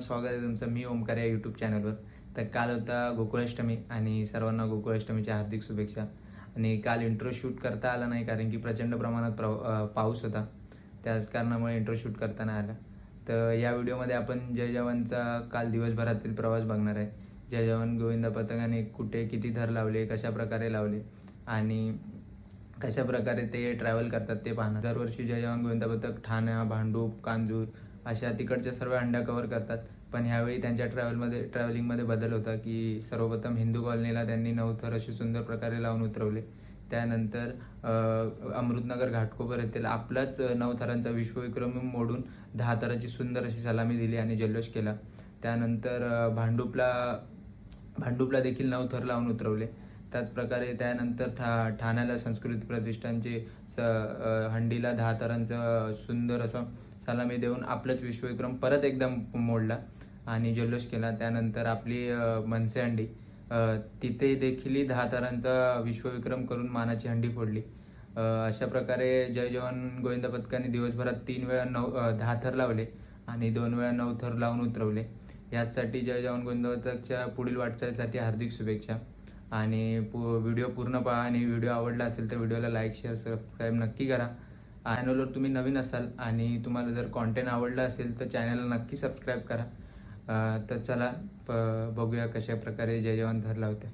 सर्वांना स्वागत आहे तुमचं. मी ओमकार या यूट्यूब चॅनलवर तर काल होता गोकुळाष्टमी आणि सर्वांना गोकुळाष्टमीच्या हार्दिक शुभेच्छा. आणि काल इंट्रो शूट करता आला नाही कारण की प्रचंड प्रमाणात प्र पाऊस होता. त्याच कारणामुळे इंट्रो शूट करता नाही आला. तर या व्हिडिओमध्ये आपण जय जवानचा काल दिवसभरातील प्रवास बघणार आहे. जय जवान गोविंद पथकाने कुठे किती धर लावले कशा प्रकारे लावले आणि कशा प्रकारे ते ट्रॅव्हल करतात ते पाहणार. दरवर्षी जय जवान गोविंद पथक ठाण्या भांडूप कांजूर अशा तिकडच्या सर्व अंड्या कव्हर करतात. पण ह्यावेळी त्यांच्या ट्रॅव्हलमध्ये ट्रॅव्हलिंगमध्ये बदल होता की सर्वप्रथम हिंदू कॉलनीला त्यांनी नऊ थर असे सुंदर प्रकारे लावून उतरवले. त्यानंतर अमृतनगर घाटकोपर येथील आपलाच नऊ थरांचा विश्वविक्रम मोडून दहा थराची सुंदर अशी सलामी दिली आणि जल्लोष केला. त्यानंतर भांडुपला भांडूपला भांडूपला देखील नऊ थर लावून उतरवले. त्याचप्रकारे त्यानंतर ठा ठाण्याला संस्कृत प्रतिष्ठानचे स हंडीला दहा थरांचं सुंदर असं सलामी देऊन आपलाच विश्वविक्रम परत एकदा मोडला आणि जल्लोष केला. त्यानंतर आपली मनसे हंडी तिथे देखील दहा थरांचा विश्वविक्रम करून मानाची हंडी फोडली. अशा प्रकारे जय जवान गोविंद पथकाने दिवसभरात तीन वेळा नऊ दहा थर लावले आणि दोन वेळा नऊ थर लावून उतरवले. याचसाठी जय जवान गोविंद पथकच्या पुढील वाटचालीसाठी हार्दिक शुभेच्छा. आणि पु व्हिडिओ पूर्ण पहा आणि व्हिडिओ आवडला असेल तर व्हिडिओला लाईक शेअर सबस्क्राईब नक्की करा. चॅनलवर तुम्ही नवीन असाल आणि तुम्हाला जर कॉन्टेंट आवडला असेल तर चॅनलला नक्की सबस्क्राईब करा. तर चला प बघूया कशा प्रकारे जय जवान धरला लावते.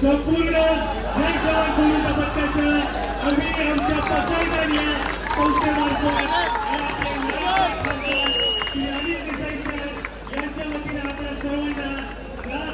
संपूर्ण जय जवान गोविंद पथकाच्या आम्ही आमच्या पसंतच्या संस्थेमार्फत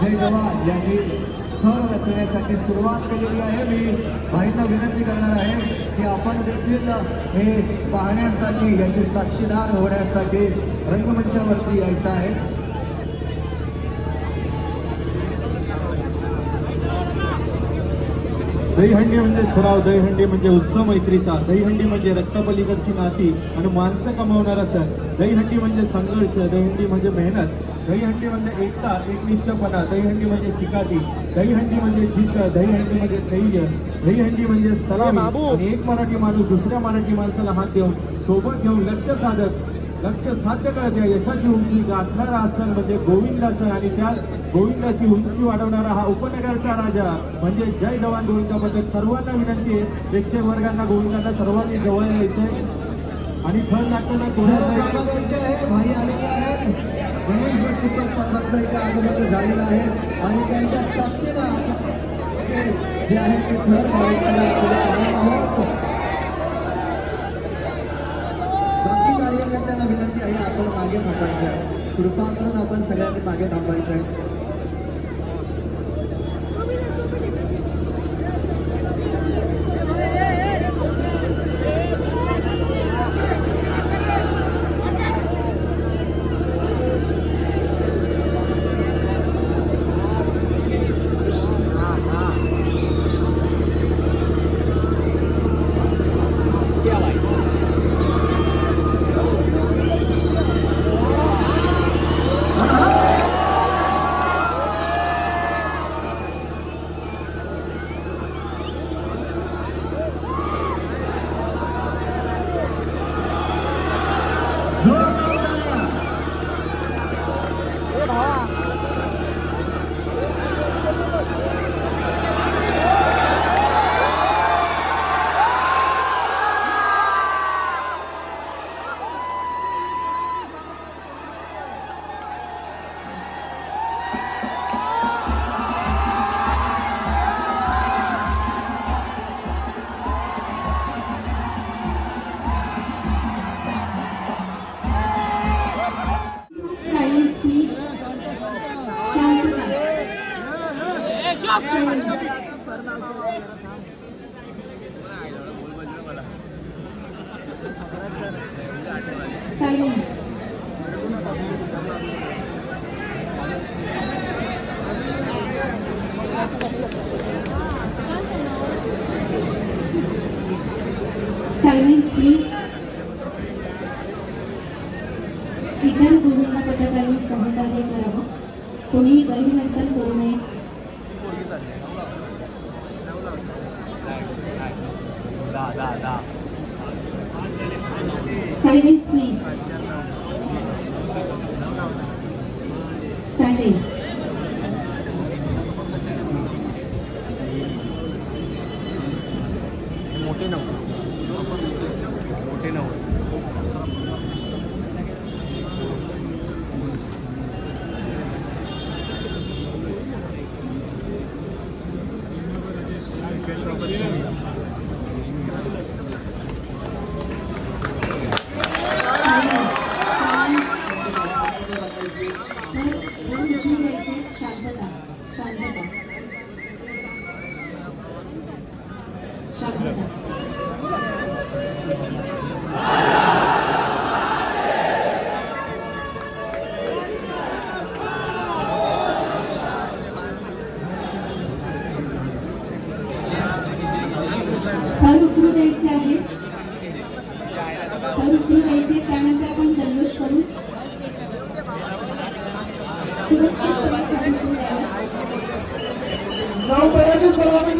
जय जवान यांनी थर रचण्यासाठी सुरुवात केलेली आहे. मी भाईंना विनंती करणार आहे की आपण देखील हे पाहण्यासाठी याचे साक्षीदार होण्यासाठी रंगमंचावरती यायचं आहे. दहीहंडी म्हणजे सराव दहीहंडी म्हणजे उत्सव मैत्रीचा दहीहंडी म्हणजे रक्तपलीकडची नाती आणि माणसं कमावणारा सण दहीहंडी म्हणजे संघर्ष दहीहंडी म्हणजे मेहनत. दहीहंडी म्हणजे एकता एकनिष्ठपणा दहीहंडी म्हणजे चिकाटी दहीहंडी म्हणजे जिद्द दहीहंडी म्हणजे धैर्य दहीहंडी म्हणजे सलामी आणि एक मराठी माणूस दुसऱ्या मराठी माणसाला हात देऊन सोबत घेऊन लक्ष साधत लक्ष साध्य करत या यशाची उंची गाठणारा सण म्हणजे गोविंदा सण. आणि त्या गोविंदाची उंची वाढवणारा हा उपनगरचा राजा म्हणजे जय जवान गोविंदा पथक सर्वांना विनंती आहे. प्रेक्षक वर्गांना गोविंदांना सर्वांनी जवळ यायचंय. आणि थळ लागताना थर कोणाचा घालायचे संघाचं इथे आगमन झालेलं आहे. आणि त्यांच्या साक्षीनं जे आहे ते बाकी कार्यकर्त्यांना विनंती आहे आपण मागे थांबायचं आहे. कृपा करून आपण सगळ्यांनी मागे थांबायचं आहे. Silence. Silence, please. Silence, please. Silence. করা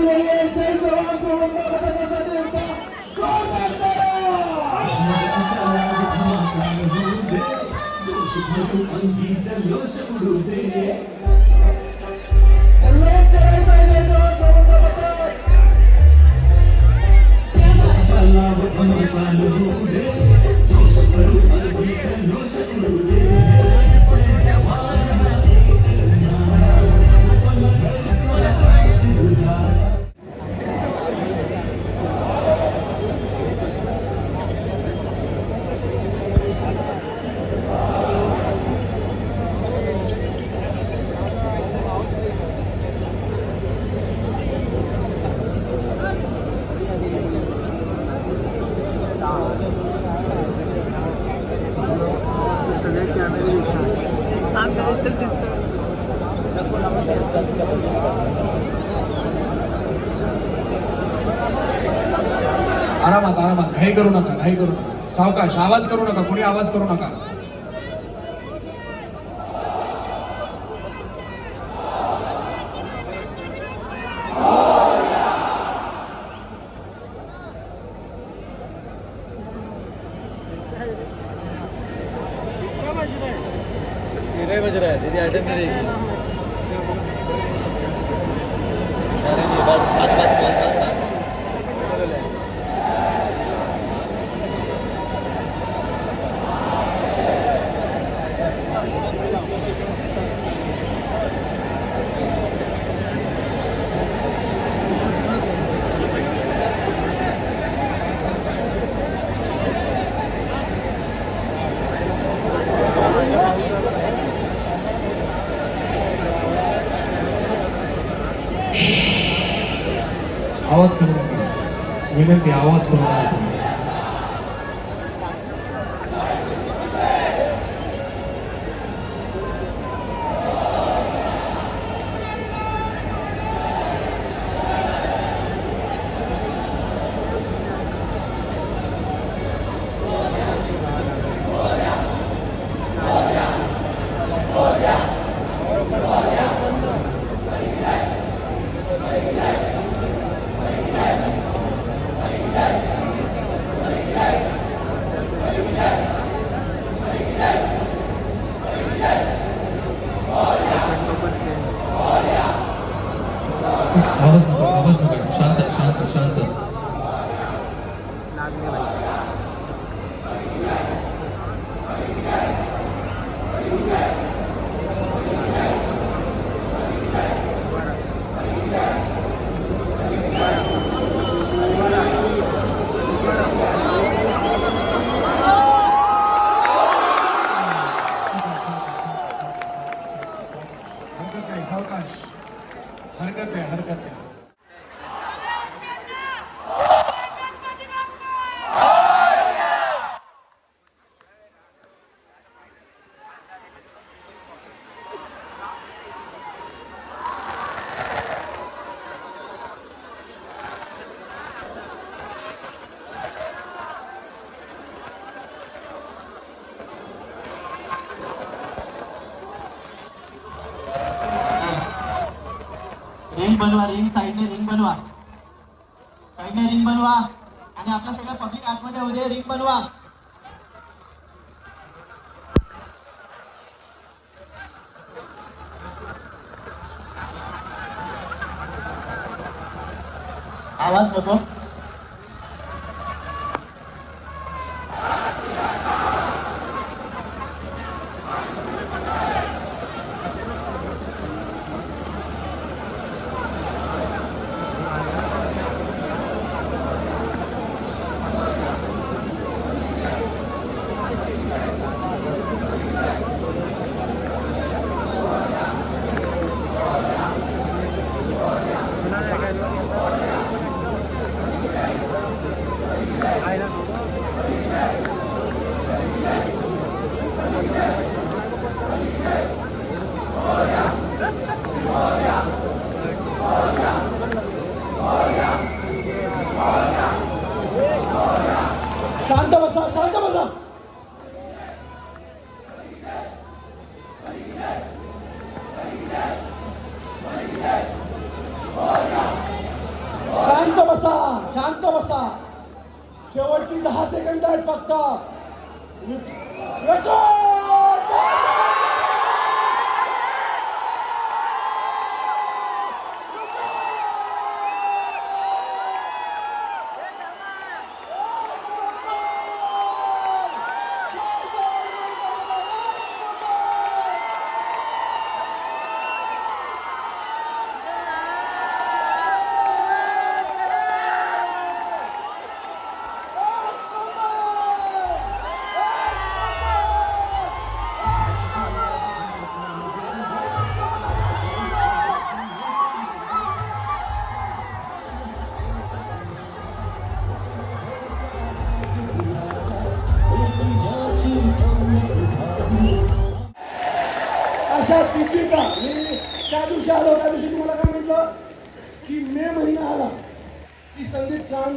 आरामात आरामात. घाई करू नका घाई करू नका. सावकाश आवाज करू नका. कुणी आवाज करू नका. आवाज करू नका विनंती आवाज करू नका तुम्ही. आवाज रिंग बनवा रिंग साईडने रिंग बनवा. साईडने रिंग बनवा. आणि आपल्या सगळं पब्लिक आतमध्ये होऊ दे रिंग बनवा. आवाज नको.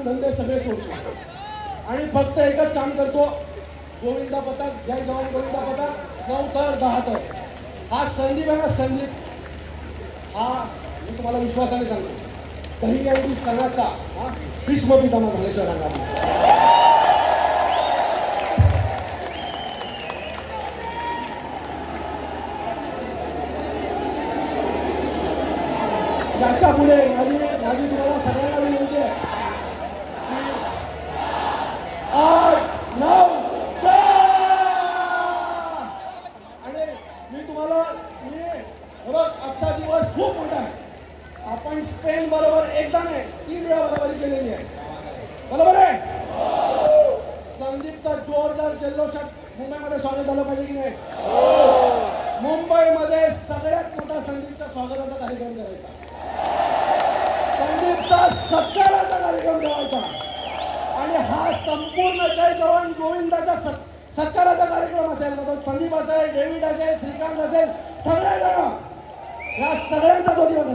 धंदे सगळे सोडतो. आणि फक्त एकच काम करतो गोविंदा पथक. जय जवान गोविंदा पथक. नऊ तर दहा तर. हा संदीप आहे ना संदीप? हा मी तुम्हाला विश्वासाने सांगतो. दही सणाचा हा भीष्म पितामा झाल्याशिवाय राहणार याच्यापुढे माझी माझी तुम्हाला सगळ्यांना विनंती आहे की आठ नऊ दहा! आणि मी तुम्हाला मी हे बघ आजचा दिवस खूप मोठा आहे. आपण स्पेन बरोबर एकदा नाही तीन वेळा बरोबरी केलेली आहे. बरोबर आहे? संदीपचा जोरदार जल्लोषात मुंबईमध्ये स्वागत झालं पाहिजे की नाही? मुंबईमध्ये सगळ्यात मोठा संदीपच्या स्वागताचा कार्यक्रम करायचा. संदीपचा सत्काराचा कार्यक्रम ठेवायचा. आणि हा संपूर्ण जय जवान गोविंदाचा सत्काराचा कार्यक्रम असेल मग संदीप असेल डेव्हिड असेल श्रीकांत असेल सगळेजण या सगळ्यांचा तो दिवस